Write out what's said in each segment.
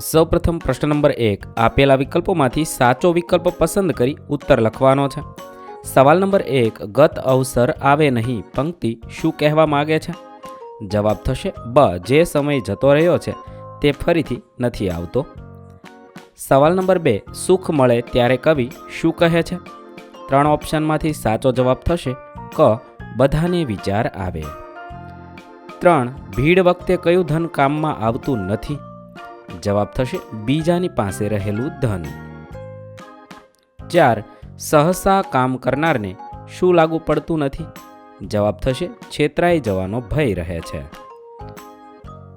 સૌપ્રથમ પ્રશ્ન નંબર એક. આપેલા વિકલ્પોમાંથી સાચો વિકલ્પ પસંદ કરી ઉત્તર લખવાનો છે. સવાલ નંબર એક. ગત અવસર આવે નહીં, પંક્તિ શું કહેવા માગે છે? જવાબ થશે, બ, જે સમય જતો રહ્યો છે, તે ફરીથી નથી આવતો. સવાલ નંબર બે. સુખ મળે ત્યારે કવિ શું કહે છે? ત્રણ ઓપ્શનમાંથી સાચો જવાબ થશે, ક, બધાને વિચાર આવે. ત્રણ. ભીડ વખતે કયું ધન કામમાં આવતું નથી? જવાબ થશે બીજાની પાસે રહેલું ધન. ચાર, સહસા કામ કરનારને શું લાગુ પડતું નથી? જવાબ થશે છેતરાઈ જવાનો ભય રહે છે.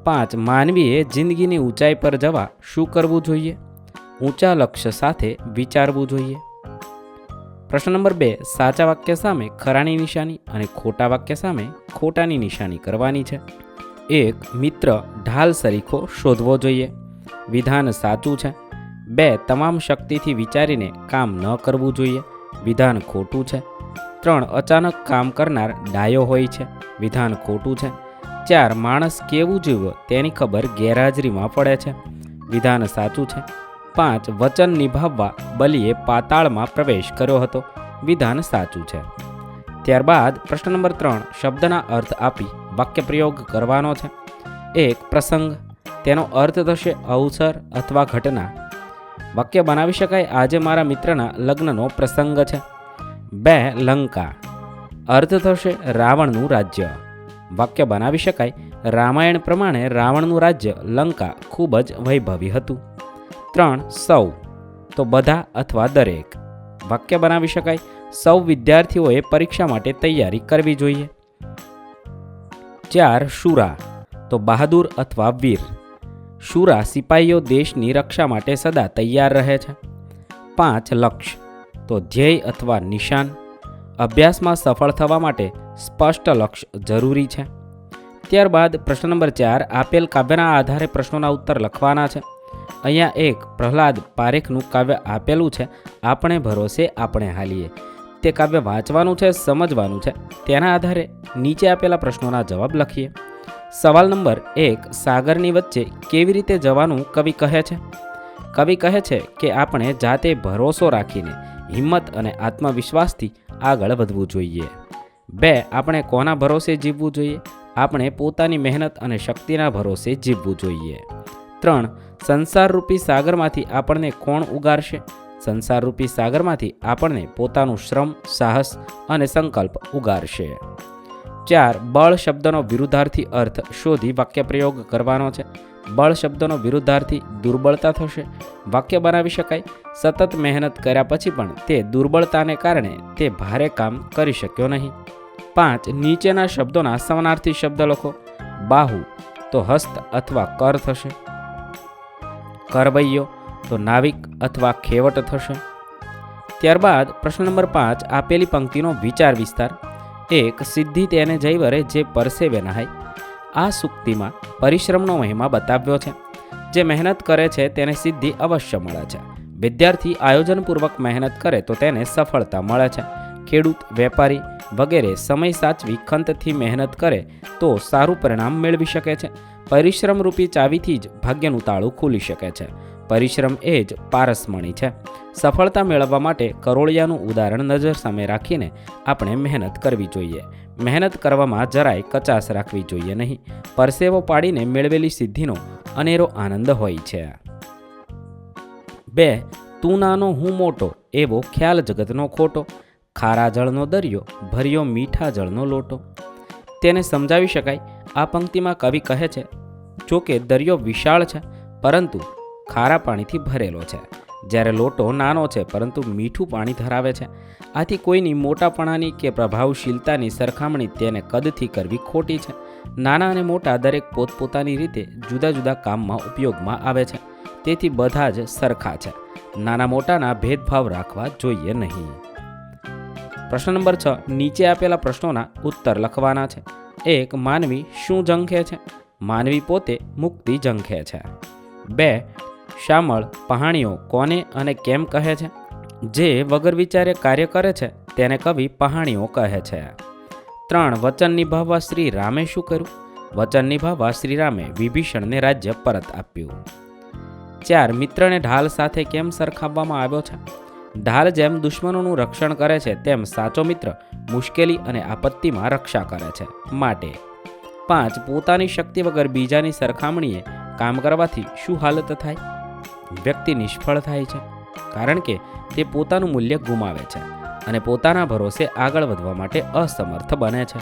પાંચ, માનવીએ જિંદગીની ઊંચાઈ પર જવા શું કરવું જોઈએ? ઊંચા લક્ષ્ય સાથે વિચારવું જોઈએ. પ્રશ્ન નંબર બે, સાચા વાક્ય સામે ખરાની નિશાની અને ખોટા વાક્ય સામે ખોટાની નિશાની કરવાની છે. એક, મિત્ર ઢાલ સરીખો શોધવો જોઈએ. વિધાન સાચું છે? બે, તમામ શક્તિથી વિચારીને કામ ન કરવું જોઈએ. વિધાન ખોટું છે. ત્રણ, અચાનક કામ કરનાર ડાયો હોય છે. વિધાન ખોટું છે. ચાર, માણસ કેવું જીવ્યો તેની ખબર ગેરહાજરીમાં પડે છે. વિધાન સાચું છે. પાંચ, વચન નિભાવવા બલીએ પાતાળમાં પ્રવેશ કર્યો હતો. વિધાન સાચું છે. ત્યારબાદ પ્રશ્ન નંબર ત્રણ, શબ્દના અર્થ આપી વાક્ય પ્રયોગ કરવાનો છે. એક, પ્રસંગ તેનો અર્થ થશે અવસર અથવા ઘટના. વાક્ય બનાવી શકાય આજે મારા મિત્રના લગ્નનો પ્રસંગ છે. બે, લંકા. અર્થ થશે રાવણનું રાજ્ય. વાક્ય બનાવી શકાય રામાયણ પ્રમાણે રાવણનું રાજ્ય લંકા ખૂબ જ વૈભવી હતું. ત્રણ, સૌ. તો બધા અથવા દરેક. વાક્ય બનાવી શકાય સૌ વિદ્યાર્થીઓએ પરીક્ષા માટે તૈયારી કરવી જોઈએ. ચાર શુરા તો બહાદુર અથવા વીર. શુરા સિપાહીઓ દેશની રક્ષા માટે સદા તૈયાર રહે છે. પાંચ લક્ષ્ય તો ધ્યેય અથવા નિશાન. અભ્યાસમાં સફળ થવા માટે સ્પષ્ટ લક્ષ્ય જરૂરી છે. ત્યારબાદ પ્રશ્ન નંબર ચાર, આપેલ કાવ્યના આધારે પ્રશ્નોના ઉત્તર લખવાના છે. અહીંયા એક, પ્રહલાદ પારેખનું કાવ્ય આપેલું છે. આપણે ભરોસે આપણે હાલીએ. તે કાવ્ય વાંચવાનું છે, સમજવાનું છે. તેના આધારે નીચે આપેલા પ્રશ્નોના જવાબ લખીએ. સવાલ નંબર એક, સાગરની વચ્ચે કેવી રીતે જવાનું કવિ કહે છે? કવિ કહે છે કે આપણે જાતે ભરોસો રાખીને હિંમત અને આત્મવિશ્વાસથી આગળ વધવું જોઈએ. બે, આપણે કોના ભરોસે જીવવું જોઈએ? આપણે પોતાની મહેનત અને શક્તિના ભરોસે જીવવું જોઈએ. ત્રણ, સંસારરૂપી સાગરમાંથી આપણને કોણ ઉગારશે? સંસારરૂપી સાગરમાંથી આપણને પોતાનું શ્રમ, સાહસ અને સંકલ્પ ઉગારશે. ચાર બળ શબ્દનો વિરુદ્ધાર્થી અર્થ શોધી વાક્ય પ્રયોગ કરવાનો છે. બળ શબ્દનો વિરુદ્ધાર્થી દુર્બળતા થશે. વાક્ય બનાવી શકાય. સતત મહેનત કર્યા પછી પણ તે દુર્બળતાને કારણે તે ભારે કામ કરી શક્યો નહીં. પાંચ, નીચેના શબ્દોના સમાનાર્થી શબ્દ લખો. બાહુ, તો હસ્ત અથવા કર થશે. કરવૈયો, તો નાવિક અથવા ખેવટ થશે. ત્યારબાદ પ્રશ્ન નંબર પાંચ, આપેલી પંક્તિનો વિચાર વિસ્તાર. એક સિદ્ધિ તેને જયવરે જે પરસેવે નહાય. આ સૂક્તિમાં પરિશ્રમનો મહિમા બતાવ્યો છે. જે મહેનત કરે છે તેને સિદ્ધિ અવશ્ય મળે છે. વિદ્યાર્થી આયોજનપૂર્વક મહેનત કરે તો તેને સફળતા મળે છે. ખેડૂત, વેપારી વગેરે સમય સાચવી ખંતથી મહેનત કરે તો સારું પરિણામ મેળવી શકે છે. પરિશ્રમરૂપી ચાવીથી જ ભાગ્યનું તાળું ખુલી શકે છે. પરિશ્રમ એ જ પારસમણી છે. સફળતા મેળવવા માટે કરોળિયાનું ઉદાહરણ નજર સામે રાખીને આપણે મહેનત કરવી જોઈએ. મહેનત કરવામાં જરાય કચાશ રાખવી જોઈએ નહીં. પરસેવો પાડીને મેળવેલી સિદ્ધિનો અનેરો આનંદ હોય છે. બે તું નાનો હું મોટો એવો ખ્યાલ જગતનો ખોટો. ખારા જળનો દરિયો, ભર્યો મીઠા જળનો લોટો. તેને સમજાવી શકાય, આ પંક્તિમાં કવિ કહે છે જો કે દરિયો વિશાળ છે, પરંતુ ખારા પાણીથી ભરેલો છે. જ્યારે લોટો નાનો છે, પરંતુ મીઠું પાણી ધરાવે છે. આથી કોઈની મોટાપણાની કે પ્રભાવશીલતાની સરખામણી તેને કદથી કરવી ખોટી છે. નાના અને મોટા દરેક પોતપોતાની રીતે જુદા જુદા કામમાં ઉપયોગમાં આવે છે. તેથી બધા જ સરખા છે. નાના મોટાના ભેદભાવ રાખવા જોઈએ નહીં. પ્રશ્ન નંબર છ. નીચે આપેલા પ્રશ્નોના ઉત્તર લખવાના છે. એક, માનવી શું ઝંખે છે? માનવી પોતે મુક્તિ ઝંખે છે. બે શામળ પહાણીઓ કોને અને કેમ કહે છે? જે વગર વિચારે કાર્ય કરે છે, તેને કવિ પહાણીઓ કહે છે. ત્રણ, વચન નિભાવવા શ્રી રામે શું કર્યું? વચન નિભાવવા શ્રી રામે વિભીષણને રાજ્ય પરત આપ્યું. ચાર, મિત્રને ઢાલ સાથે કેમ સરખાવવામાં આવ્યો છે? ઢાલ જેમ દુશ્મનોનું રક્ષણ કરે છે, તેમ સાચો મિત્ર મુશ્કેલી અને આપત્તિમાં રક્ષા કરે છે માટે. પાંચ, પોતાની શક્તિ વગર બીજાની સરખામણીએ કામ કરવાથી શું હાલત થાય? વ્યક્તિ નિષ્ફળ થાય છે, કારણ કે તે પોતાનું મૂલ્ય ગુમાવે છે અને પોતાના ભરોસે આગળ વધવા માટે અસમર્થ બને છે.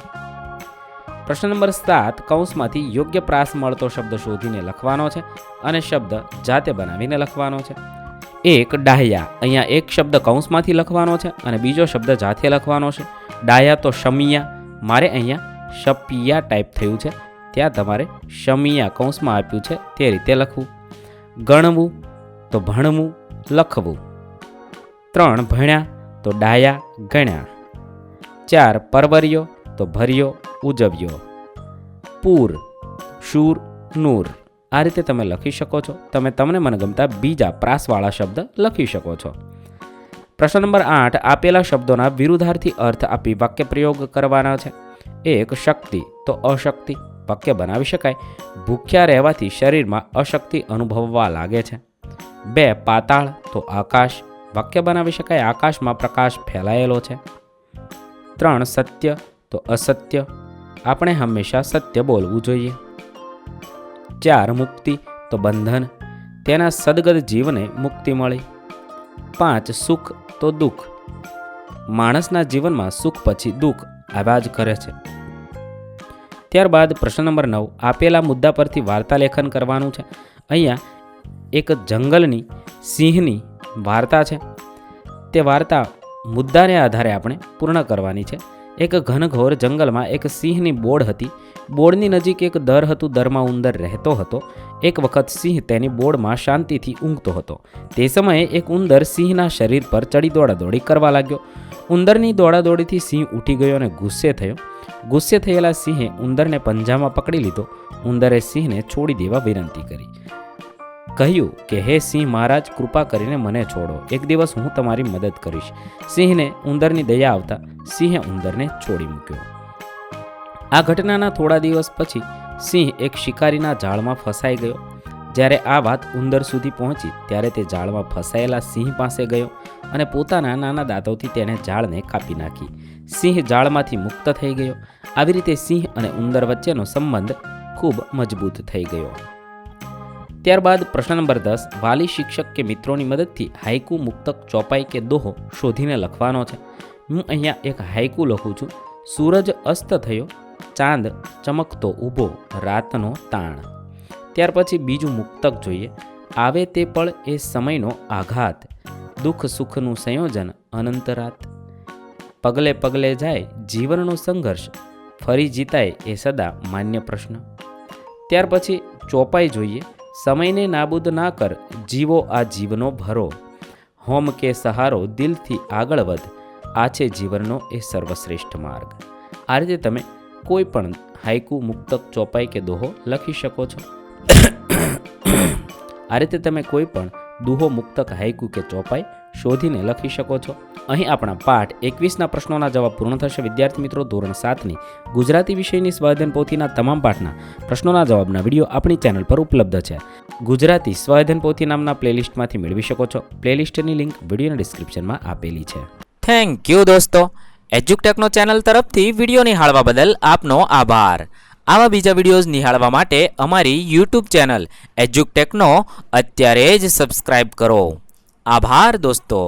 પ્રશ્ન નંબર સાત, કૌંસમાંથી યોગ્ય પ્રાસ મળતો શબ્દ શોધીને લખવાનો છે અને શબ્દ જાતે બનાવીને લખવાનો છે. એક, ડાહ્યા. અહીંયા એક શબ્દ કૌંસમાંથી લખવાનો છે અને બીજો શબ્દ જાતે લખવાનો છે. ડાહ્યા તો શમિયા. મારે અહીંયા શપિયા ટાઈપ થયું છે. ત્યાં તમારે શમિયા કૌંસમાં આપ્યું છે તે રીતે લખવું. ગણવું. તો ભણવું, લખવું. ત્રણ ભણ્યા, તો ડાયા ગણ્યા. ચાર પરવર્યો, તો ભર્યો, ઉજવ્યો. પૂર, શૂર, નૂર. આ રીતે તમે લખી શકો છો. તમે તમને મનગમતા બીજા પ્રાસવાળા શબ્દ લખી શકો છો. પ્રશ્ન નંબર આઠ, આપેલા શબ્દોના વિરુદ્ધાર્થી અર્થ આપી વાક્ય પ્રયોગ કરવાના છે. એક, શક્તિ, તો અશક્તિ. વાક્ય બનાવી શકાય. ભૂખ્યા રહેવાથી શરીરમાં અશક્તિ અનુભવવા લાગે છે. બે પાતાળ, તો આકાશ. વાક્ય બનાવી શકાય, આકાશમાં પ્રકાશ ફેલાયેલો છે. ત્રણ, સત્ય, તો અસત્ય. આપણે હંમેશા સત્ય બોલવું જોઈએ. ચાર, મુક્તિ, તો બંધન. તેના સદગત જીવને મુક્તિ મળી. પાંચ, સુખ, તો દુઃખ. માણસના જીવનમાં સુખ પછી દુઃખ આવ્યા જ કરે છે. ત્યારબાદ પ્રશ્ન નંબર નવ. આપેલા મુદ્દા પરથી વાર્તા લેખન કરવાનું છે. અહીંયા એક જંગલની, સિંહની વાર્તા છે. તે વાર્તા મુદ્દાને આધારે આપણે પૂર્ણ કરવાની છે. એક ઘનઘોર જંગલમાં એક સિંહની બોડ હતી. બોર્ડની નજીક એક દર હતું, દરમાં ઉંદર રહેતો હતો. એક વખત સિંહ તેની બોર્ડમાં શાંતિથી ઊંઘતો હતો. તે સમયે એક ઉંદર સિંહના શરીર પર ચડી દોડાદોડી કરવા લાગ્યો. ઉંદરની દોડાદોડીથી સિંહ ઉઠી ગયો અને ગુસ્સે થયો. ગુસ્સે થયેલા સિંહે ઉંદરને પંજામાં પકડી લીધો. ઉંદરે સિંહને છોડી દેવા વિનંતી કરી. કહ્યું કે, હે સિંહ, મહારાજ, કૃપા કરીને મને છોડો. એક દિવસ હું તમારી મદદ કરીશ. સિંહને ઉંદરની દયા આવતા સિંહે ઉંદરને છોડી મૂક્યો. આ ઘટનાના થોડા દિવસ પછી સિંહ એક શિકારીના જાળમાં ફસાઈ ગયો. જ્યારે આ વાત ઉંદર સુધી પહોંચી, ત્યારે તે જાળમાં ફસાયેલા સિંહ પાસે ગયો અને પોતાના નાના દાંતોથી તેણે જાળને કાપી નાખી. સિંહ જાળમાંથી મુક્ત થઈ ગયો. આવી રીતે સિંહ અને ઉંદર વચ્ચેનો સંબંધ ખૂબ મજબૂત થઈ ગયો. ત્યારબાદ પ્રશ્ન નંબર દસ, વાલી શિક્ષક કે મિત્રોની મદદથી હાઈકુ મુક્તક ચોપાઈ કે દોહો શોધીને લખવાનો છે. હું અહીંયા એક હાઈકુ લખું છું. સૂરજ અસ્ત થયો, ચાંદ ચમકતો ઊભો, રાતનો તાણ. ત્યાર પછી બીજું મુક્તક જોઈએ. આવે તે પળ એ સમયનો આઘાત. દુઃખ સુખનું સંયોજન અનંતરાત પગલે પગલે જાય જીવનનો સંઘર્ષ. ફરી જીતાય એ સદા માન્ય પ્રશ્ન. ત્યાર પછી ચોપાઈ જોઈએ. સમયને નાબૂદ ના કર, જીવો આ જીવનો ભરો. હોમ કે સહારો દિલથી આગળ વધ, આ છે જીવનનો એ સર્વશ્રેષ્ઠ માર્ગ. આ રીતે તમે કોઈ પણ હાઈકુ મુક્તક, ચોપાઈ કે દોહો લખી શકો છો. આ રીતે તમે કોઈ પણ દુહો, મુક્તક હાઈકુ કે ચોપાઈ શોધીને લખી શકો છો. અહીં આપણા પાઠ એકવીસના પ્રશ્નોના જવાબ પૂર્ણ થશે. વિદ્યાર્થી મિત્રો, ધોરણ સાતની ગુજરાતી વિષયની સ્વાધ્યન પોથીના તમામ પાઠના પ્રશ્નોના જવાબના વીડિયો આપણી ચેનલ પર ઉપલબ્ધ છે. ગુજરાતી સ્વાધ્યન પોથી નામના પ્લેલિસ્ટમાંથી મેળવી શકો છો. પ્લેલિસ્ટની લિંક વિડીયોના ડિસ્ક્રિપ્શનમાં આપેલી છે. થેન્ક યુ દોસ્તો. એજ્યુકટેકનો ચેનલ તરફથી વીડિયો નિહાળવા બદલ આપનો આભાર. આવા બીજા વિડીયોઝ નિહાળવા માટે અમારી યુટ્યુબ ચેનલ એજ્યુકટેકનો અત્યારે જ સબસ્ક્રાઇબ કરો. આભાર દોસ્તો.